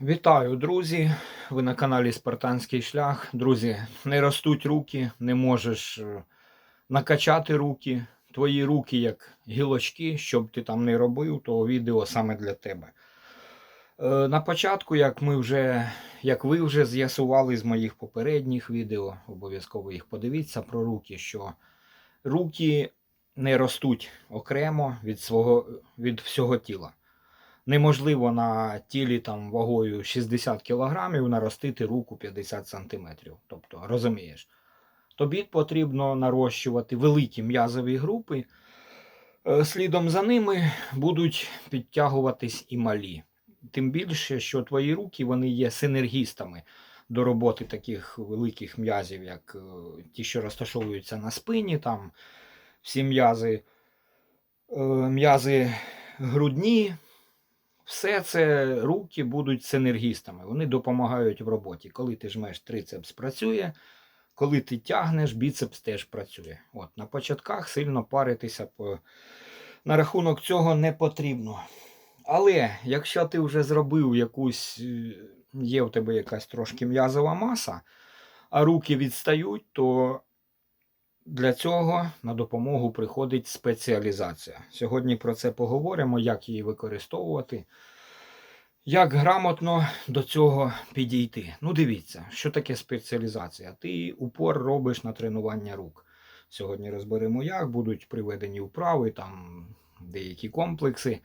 Вітаю, друзі! Ви на каналі Спартанський шлях. Друзі, не ростуть руки, не можеш е, накачати руки. Твої руки як гілочки, що б ти там не робив, то відео саме для тебе. Е, На початку, як ми вже, як ви вже з'ясували з моїх попередніх відео, обов'язково їх подивіться про руки, що руки не ростуть окремо від, свого, від всього тіла неможливо на тілі там вагою 60 кг наростити руку 50 см. Тобто, розумієш, тобі потрібно нарощувати великі м'язові групи. Е, Слідом за ними будуть підтягуватись і малі. Тим більше, що твої руки вони є синергістами до роботи таких великих м'язів, як е, ті, що розташовуються на спині, там всі м'язи, е, м'язи грудні, все це руки будуть синергістами. Вони допомагають в роботі. Коли ти жмеш трицепс працює, коли ти тягнеш, біцепс теж працює. От, На початках сильно паритися по... на рахунок цього не потрібно. Але якщо ти вже зробив якусь, е, є в тебе якась трошки м'язова маса, а руки відстають, то для цього на допомогу приходить спеціалізація. Сьогодні про це поговоримо, як її використовувати, як грамотно до цього підійти. Ну, дивіться, що таке спеціалізація. Ти упор робиш на тренування рук. Сьогодні розберемо, як будуть приведені вправи, там деякі комплекси.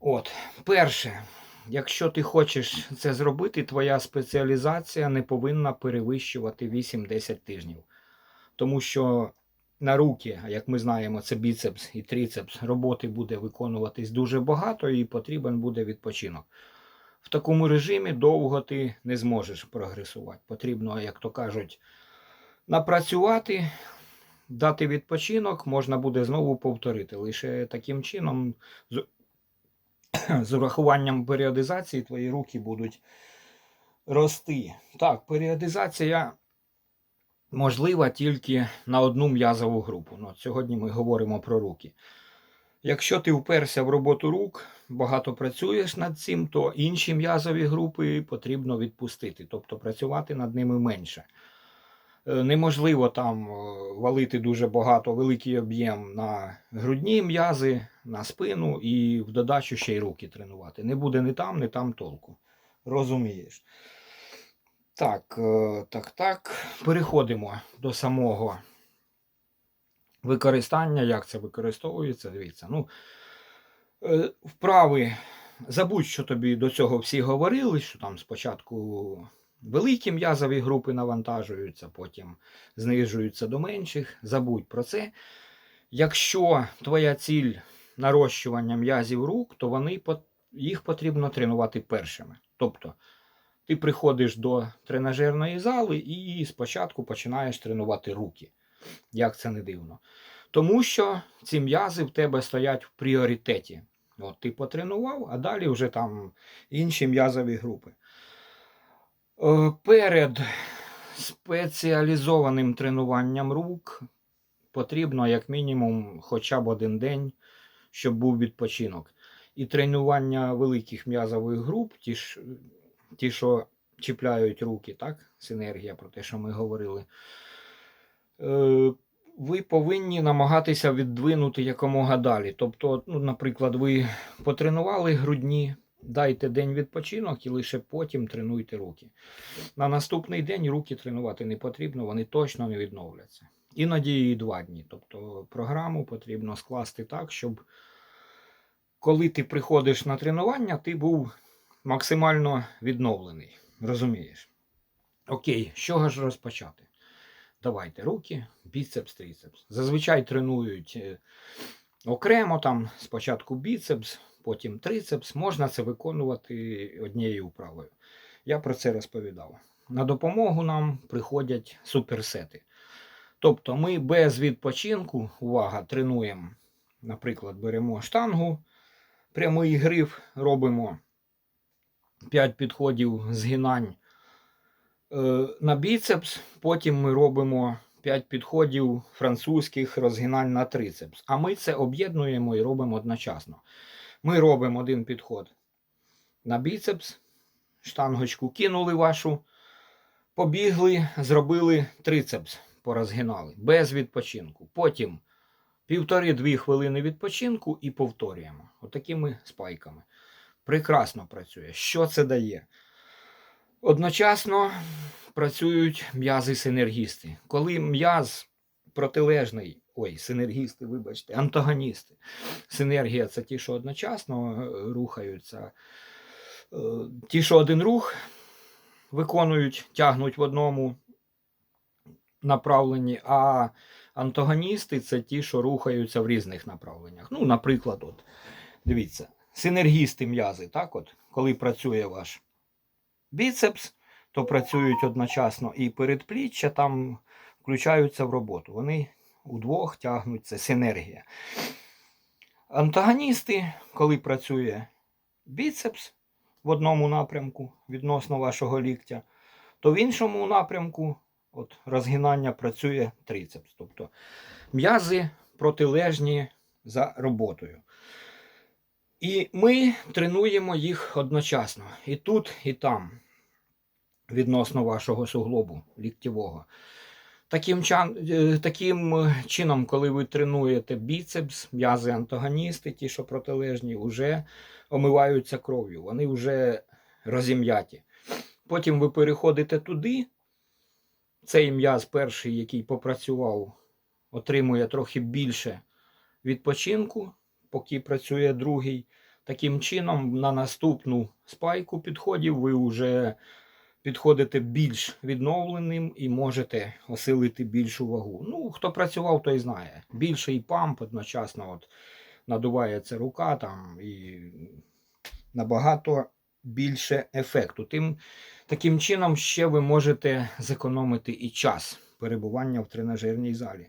От, перше, якщо ти хочеш це зробити, твоя спеціалізація не повинна перевищувати 8-10 тижнів. Тому що на руки, як ми знаємо, це біцепс і трицепс, роботи буде виконуватись дуже багато і потрібен буде відпочинок. В такому режимі довго ти не зможеш прогресувати. Потрібно, як то кажуть, напрацювати, дати відпочинок, можна буде знову повторити. Лише таким чином, з, з урахуванням періодизації, твої руки будуть рости. Так, періодизація можлива тільки на одну м'язову групу. Ну, Сьогодні ми говоримо про руки. Якщо ти вперся в роботу рук, багато працюєш над цим, то інші м'язові групи потрібно відпустити, тобто працювати над ними менше. Е, Неможливо там е, валити дуже багато великий об'єм на грудні м'язи, на спину і в додачу ще й руки тренувати. Не буде ні там, ні там толку. Розумієш? Так, е, так, так. Переходимо до самого використання. Як це використовується? Дивіться. Ну, е, вправи. Забудь, що тобі до цього всі говорили, що там спочатку великі м'язові групи навантажуються, потім знижуються до менших. Забудь про це. Якщо твоя ціль нарощування м'язів рук, то вони, їх потрібно тренувати першими. Тобто ти приходиш до тренажерної зали і спочатку починаєш тренувати руки. Як це не дивно. Тому що ці м'язи в тебе стоять в пріоритеті. От ти потренував, а далі вже там інші м'язові групи. Е, Перед спеціалізованим тренуванням рук потрібно як мінімум хоча б один день, щоб був відпочинок. І тренування великих м'язових груп, ті ж ті, що чіпляють руки, так? Синергія про те, що ми говорили. Е, ви повинні намагатися віддвинути якомога далі. Тобто, ну, наприклад, ви потренували грудні, дайте день відпочинок і лише потім тренуйте руки. На наступний день руки тренувати не потрібно, вони точно не відновляться. Іноді і два дні. Тобто програму потрібно скласти так, щоб коли ти приходиш на тренування, ти був максимально відновлений. Розумієш? Окей, з чого ж розпочати? Давайте руки, біцепс, трицепс. Зазвичай тренують е, окремо, там спочатку біцепс, потім трицепс. Можна це виконувати однією вправою. Я про це розповідав. На допомогу нам приходять суперсети. Тобто ми без відпочинку, увага, тренуємо, наприклад, беремо штангу, прямий гриф, робимо 5 підходів згинань е, на біцепс. Потім ми робимо 5 підходів французьких розгинань на трицепс. А ми це об'єднуємо і робимо одночасно. Ми робимо один підход на біцепс, штангочку кинули вашу, побігли, зробили трицепс, порозгинали без відпочинку. Потім півтори-дві хвилини відпочинку і повторюємо. Отакими спайками. Прекрасно працює. Що це дає? Одночасно працюють м'язи-синергісти. Коли м'яз протилежний, ой, синергісти, вибачте, антагоністи. Синергія це ті, що одночасно е, рухаються. Е, Ті, що один рух виконують, тягнуть в одному направленні, а антагоністи це ті, що рухаються в різних направленнях. Ну, наприклад, от, дивіться, синергісти м'язи, так от, коли працює ваш біцепс, то працюють одночасно і передпліччя там включаються в роботу. Вони удвох тягнуть, це синергія. Антагоністи, коли працює біцепс в одному напрямку відносно вашого ліктя, то в іншому напрямку от, розгинання працює трицепс. Тобто м'язи протилежні за роботою. І ми тренуємо їх одночасно. І тут, і там, відносно вашого суглобу ліктєвого. Таким, е, таким е, чином, коли ви тренуєте біцепс, м'язи антагоністи, ті, що протилежні, вже омиваються кров'ю, вони вже розім'яті. Потім ви переходите туди. Цей м'яз перший, який попрацював, отримує трохи більше відпочинку, поки працює другий. Таким чином, на наступну спайку підходів ви вже підходите більш відновленим і можете осилити більшу вагу. Ну, хто працював, той знає. Більший памп одночасно от, надувається рука там і набагато більше ефекту. Тим, таким чином ще ви можете зекономити і час перебування в тренажерній залі.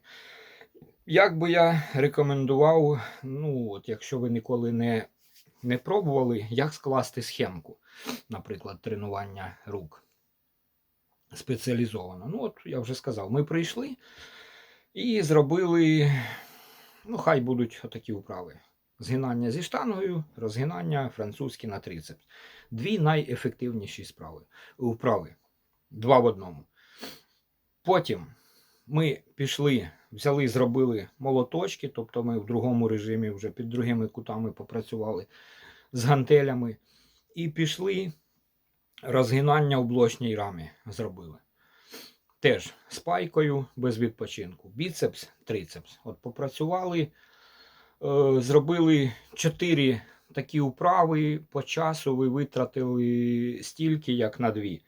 Як би я рекомендував, ну, от, якщо ви ніколи не, не пробували, як скласти схемку, наприклад, тренування рук спеціалізовано. Ну, от я вже сказав, ми прийшли і зробили, ну, хай будуть отакі вправи. Згинання зі штангою, розгинання французьке на трицепс. Дві найефективніші справи, вправи. Два в одному. Потім ми пішли, взяли, зробили молоточки, тобто ми в другому режимі вже під другими кутами попрацювали з гантелями. І пішли розгинання в блочній рамі зробили. Теж з пайкою без відпочинку. Біцепс, трицепс. От попрацювали, е, зробили 4 такі вправи по часу ви витратили стільки, як на дві.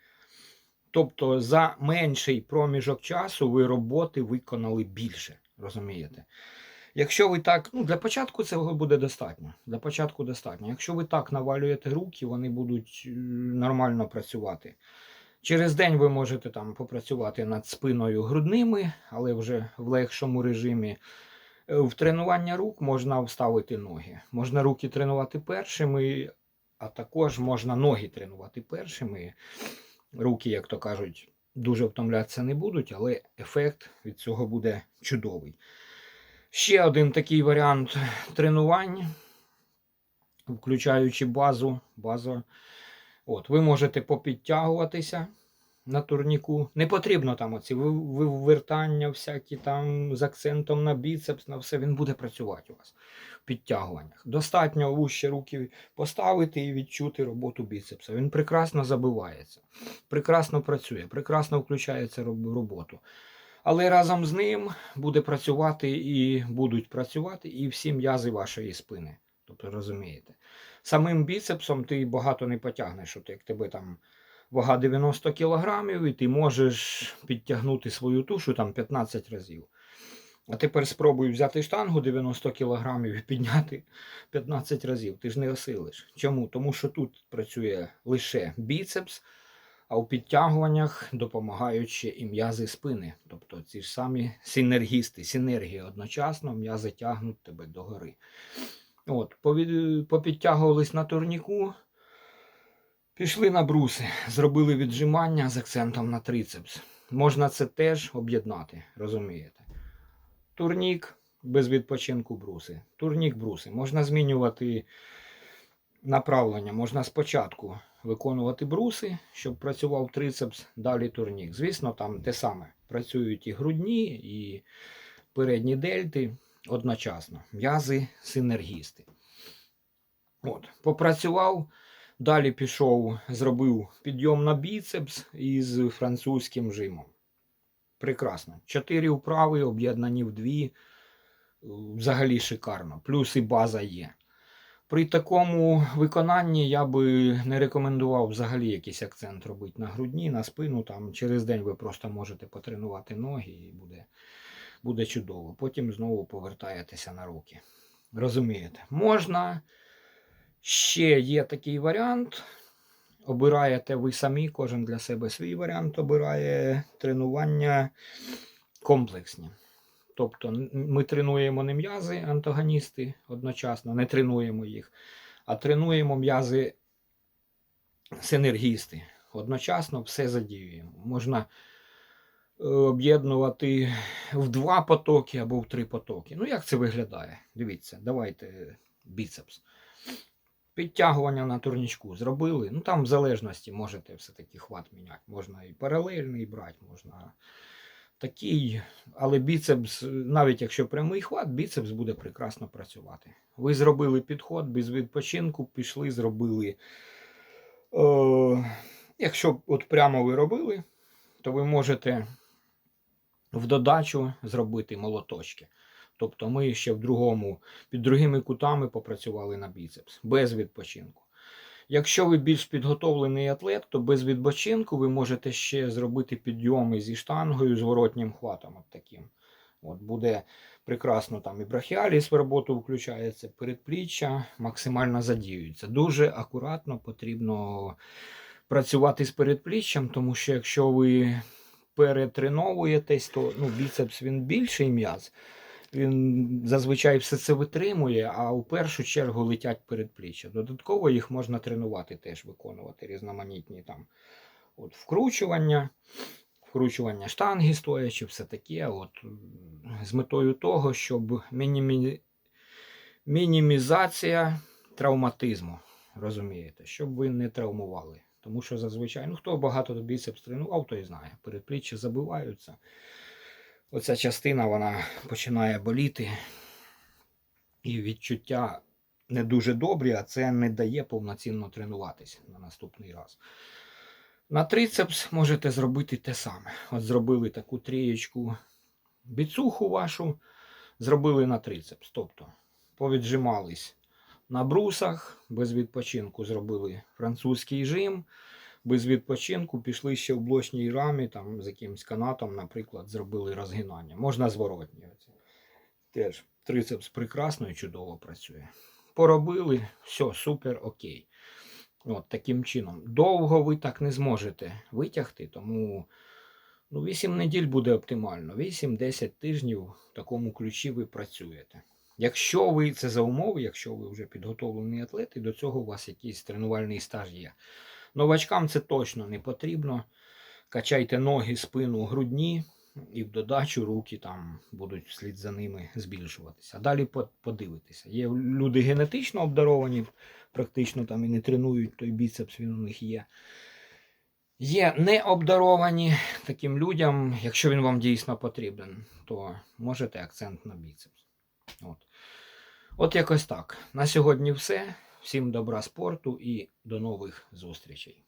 Тобто за менший проміжок часу ви роботи виконали більше. Розумієте? Якщо ви так, ну для початку цього буде достатньо. Для початку достатньо. Якщо ви так навалюєте руки, вони будуть е, нормально працювати. Через день ви можете там попрацювати над спиною грудними, але вже в легшому режимі. Е, В тренування рук можна вставити ноги. Можна руки тренувати першими, а також можна ноги тренувати першими. Руки, як то кажуть, дуже втомлятися не будуть, але ефект від цього буде чудовий. Ще один такий варіант тренувань, включаючи базу. База. От, ви можете попідтягуватися на турніку. Не потрібно там оці вивертання, всякі там з акцентом на біцепс, на все він буде працювати у вас в підтягуваннях. Достатньо вуще руки поставити і відчути роботу біцепса. Він прекрасно забивається, прекрасно працює, прекрасно включається роботу. Але разом з ним буде працювати і будуть працювати і всі м'язи вашої спини. Тобто розумієте, самим біцепсом ти багато не потягнеш. От як тебе там вага 90 кілограмів, і ти можеш підтягнути свою тушу там 15 разів. А тепер спробуй взяти штангу 90 кілограмів і підняти 15 разів. Ти ж не осилиш. Чому? Тому що тут працює лише біцепс, а у підтягуваннях допомагають ще і м'язи спини. Тобто ці ж самі синергісти, синергія одночасно, м'язи тягнуть тебе догори. От, попідтягувались на турніку, пішли на бруси, зробили віджимання з акцентом на трицепс. Можна це теж об'єднати, розумієте? Турнік без відпочинку бруси. Турнік бруси. Можна змінювати направлення можна спочатку виконувати бруси, щоб працював трицепс, далі турнік. Звісно, там те саме. Працюють і грудні, і передні дельти одночасно. М'язи синергісти. От, попрацював, далі пішов, зробив підйом на біцепс із французьким жимом. Прекрасно. Чотири вправи об'єднані в дві. Взагалі шикарно. Плюс і база є. При такому виконанні я би не рекомендував взагалі якийсь акцент робити на грудні, на спину. Там через день ви просто можете потренувати ноги і буде, буде чудово. Потім знову повертаєтеся на руки. Розумієте? Можна. Ще є такий варіант. Обираєте ви самі, кожен для себе свій варіант обирає тренування комплексні. Тобто ми тренуємо не м'язи антагоністи одночасно, не тренуємо їх, а тренуємо м'язи синергісти. Одночасно все задіюємо. Можна е, об'єднувати в два потоки або в три потоки. Ну, як це виглядає? Дивіться, давайте біцепс. Підтягування на турнічку зробили. Ну там в залежності можете все-таки хват міняти. Можна і паралельний брати, можна такий, але біцепс, навіть якщо прямий хват, біцепс буде прекрасно працювати. Ви зробили підход без відпочинку, пішли, зробили. Е, якщо от прямо ви робили, то ви можете в додачу зробити молоточки. Тобто ми ще в другому, під другими кутами попрацювали на біцепс без відпочинку. Якщо ви більш підготовлений атлет, то без відпочинку ви можете ще зробити підйоми зі штангою, зворотнім хватом. От таким. От буде прекрасно там і брахіаліс в роботу включається, передпліччя максимально задіюється. Дуже акуратно потрібно працювати з передпліччям, тому що якщо ви перетреновуєтесь, то ну, біцепс він більший м'яз. Він зазвичай все це витримує, а у першу чергу летять передпліччя. Додатково їх можна тренувати, теж виконувати різноманітні там от вкручування, вкручування штанги стоячи, все таке. От, з метою того, щоб мінімі... мінімізація травматизму. Розумієте, щоб ви не травмували. Тому що зазвичай, ну хто багато біцепс тренував, той знає. Передпліччя забиваються оця частина вона починає боліти, і відчуття не дуже добрі, а це не дає повноцінно тренуватися на наступний раз. На трицепс можете зробити те саме. От зробили таку трієчку біцуху вашу, зробили на трицепс. Тобто повіджимались на брусах, без відпочинку зробили французький жим, без відпочинку пішли ще в блочній рамі, там з якимось канатом, наприклад, зробили розгинання. Можна зворотні. Теж трицепс прекрасно і чудово працює. Поробили, все, супер, окей. От таким чином. Довго ви так не зможете витягти, тому ну, 8 неділь буде оптимально. 8-10 тижнів в такому ключі ви працюєте. Якщо ви це за умови, якщо ви вже підготовлений атлет, і до цього у вас якийсь тренувальний стаж є. Новачкам це точно не потрібно. Качайте ноги, спину, грудні, і в додачу руки там будуть вслід за ними збільшуватися. Далі подивитися. Є люди генетично обдаровані, практично там і не тренують той біцепс, він у них є. Є необдаровані таким людям, якщо він вам дійсно потрібен, то можете акцент на біцепс. От. От якось так. На сьогодні все. Всім добра спорту і до нових зустрічей.